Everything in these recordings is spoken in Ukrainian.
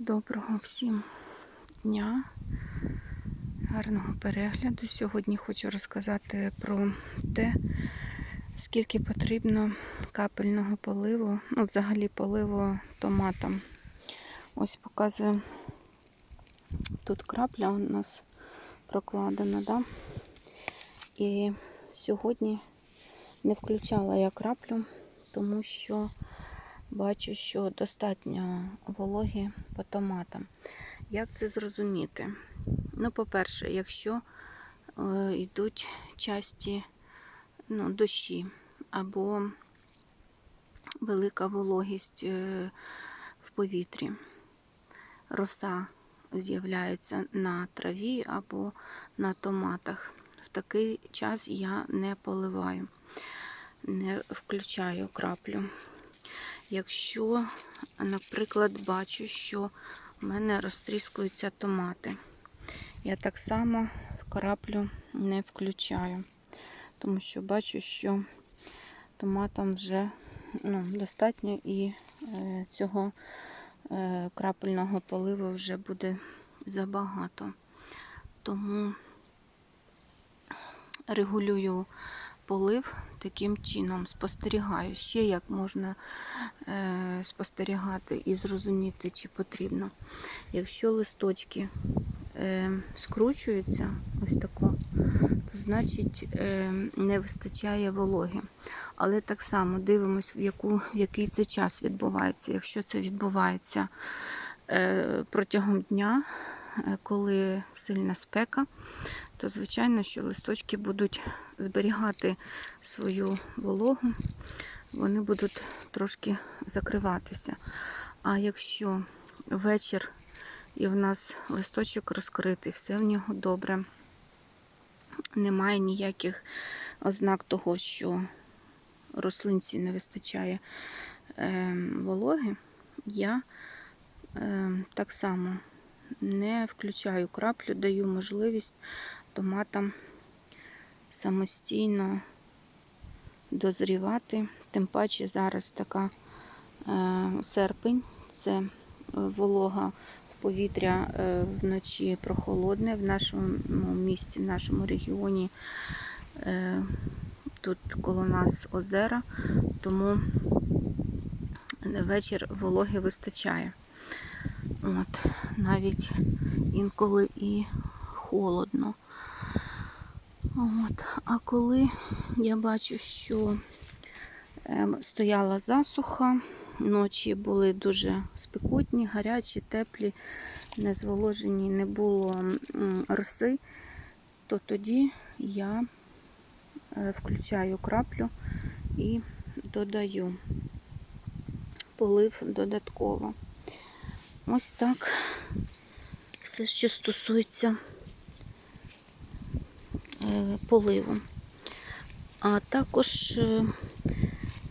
Доброго всім дня, гарного перегляду. Сьогодні хочу розказати про те, скільки потрібно капельного поливу, ну, взагалі поливу томатам. Ось показую, тут крапля у нас прокладена, да? і сьогодні не включала я краплю, тому що бачу, що достатньо вологи по томатам. Як це зрозуміти? Ну, по-перше, якщо е, йдуть часті ну, дощі або велика вологість е, в повітрі, роса з'являється на траві або на томатах. В такий час я не поливаю, не включаю краплю. Якщо, наприклад, бачу, що в мене розтріскуються томати, я так само краплю не включаю, тому що бачу, що томатам вже ну, достатньо і е, цього е, крапельного поливу вже буде забагато. Тому регулюю полив таким чином, спостерігаю ще, як можна е, спостерігати і зрозуміти, чи потрібно. Якщо листочки е, скручуються, ось тако, то значить е, не вистачає вологи. Але так само дивимось, в, яку, який це час відбувається. Якщо це відбувається е, протягом дня, е, коли сильна спека, то звичайно, що листочки будуть зберігати свою вологу, вони будуть трошки закриватися. А якщо вечір і в нас листочок розкритий, все в нього добре, немає ніяких ознак того, що рослинці не вистачає е, вологи, я е, так само не включаю краплю, даю можливість томатам самостійно дозрівати. Тим паче зараз така е, серпень, це волога в повітря е, вночі прохолодне в нашому ну, місці, в нашому регіоні. Е, тут коло нас озера, тому вечір вологи вистачає. От, навіть інколи і холодно. От. А коли я бачу, що ем, стояла засуха, ночі були дуже спекотні, гарячі, теплі, не зволожені, не було роси, то тоді я е, включаю краплю і додаю полив додатково. Ось так все, що стосується поливу. А також е,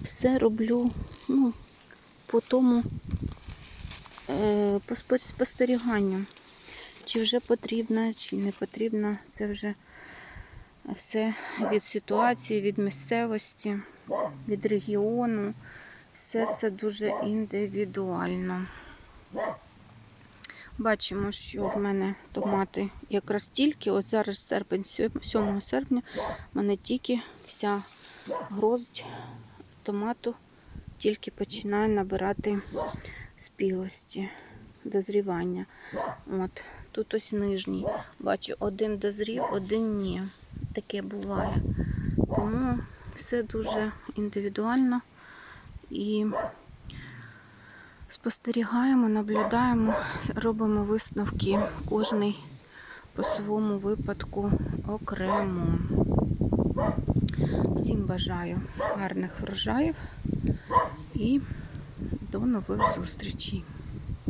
все роблю ну, по тому е, по спостеріганню. Чи вже потрібно, чи не потрібно, це вже все від ситуації, від місцевості, від регіону. Все це дуже індивідуально. Бачимо, що в мене томати якраз тільки, от зараз серпень, 7 серпня, в мене тільки вся гроздь томату тільки починає набирати спілості, дозрівання. От, тут ось нижній. Бачу, один дозрів, один ні. Таке буває. Тому все дуже індивідуально і спостерігаємо, наблюдаємо, робимо висновки кожний по своєму випадку окремо. Всім бажаю гарних врожаїв і до нових зустрічей.